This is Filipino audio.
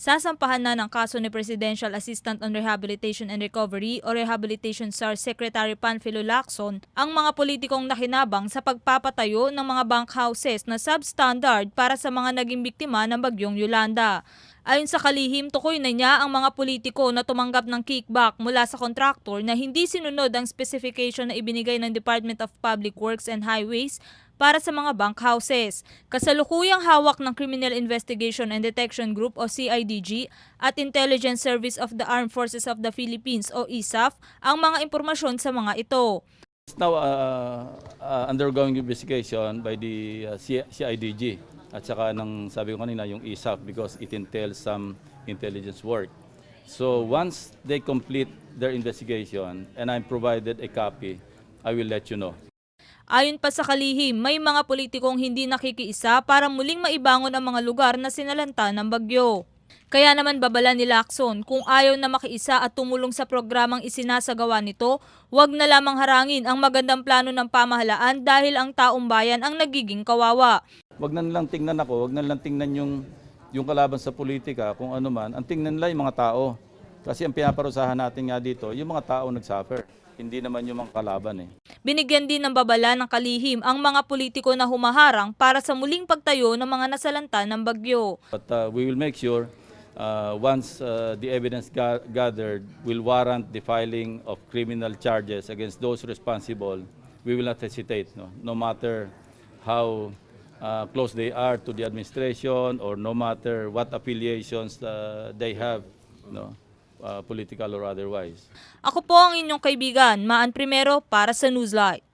sasampahan na ng kaso ni Presidential Assistant on Rehabilitation and Recovery o Rehabilitation SAR Secretary Panfilo Lacson ang mga politikong nakinabang sa pagpapatayo ng mga bank houses na substandard para sa mga naging biktima ng bagyong Yolanda. Ayon sa kalihim, tukoy na niya ang mga politiko na tumanggap ng kickback mula sa kontraktor na hindi sinunod ang specification na ibinigay ng Department of Public Works and Highways para sa mga bank houses. Kasalukuyang hawak ng Criminal Investigation and Detection Group o CIDG at Intelligence Service of the Armed Forces of the Philippines o ISAF ang mga impormasyon sa mga ito. Now uh, uh, undergoing investigation by the uh, CIDG at saka ng sabi ko kanina yung ISAF because it entails some intelligence work. So once they complete their investigation and I'm provided a copy, I will let you know. Ayon pa sa kalihim, may mga politikong hindi nakikiisa para muling maibangon ang mga lugar na sinalanta ng bagyo. Kaya naman babala ni Lacson, kung ayaw na makiisa at tumulong sa programang isinasagawa nito, wag na lamang harangin ang magandang plano ng pamahalaan dahil ang taong bayan ang nagiging kawawa. Wag na nilang tingnan ako, wag na nilang tingnan yung, yung kalaban sa politika, kung ano man. Ang tingnan nila yung mga tao. Kasi ang pinaparusahan natin nga dito, yung mga tao nagsuffer. Hindi naman yung mga kalaban eh. Binigyan din ng babala ng kalihim ang mga politiko na humaharang para sa muling pagtayo ng mga nasalanta ng bagyo. But uh, we will make sure uh, once uh, the evidence ga- gathered will warrant the filing of criminal charges against those responsible, we will not hesitate, no, no matter how uh, close they are to the administration or no matter what affiliations uh, they have, no, uh, political or otherwise. Ako po ang inyong kaibigan, Maan Primero para sa Newslight.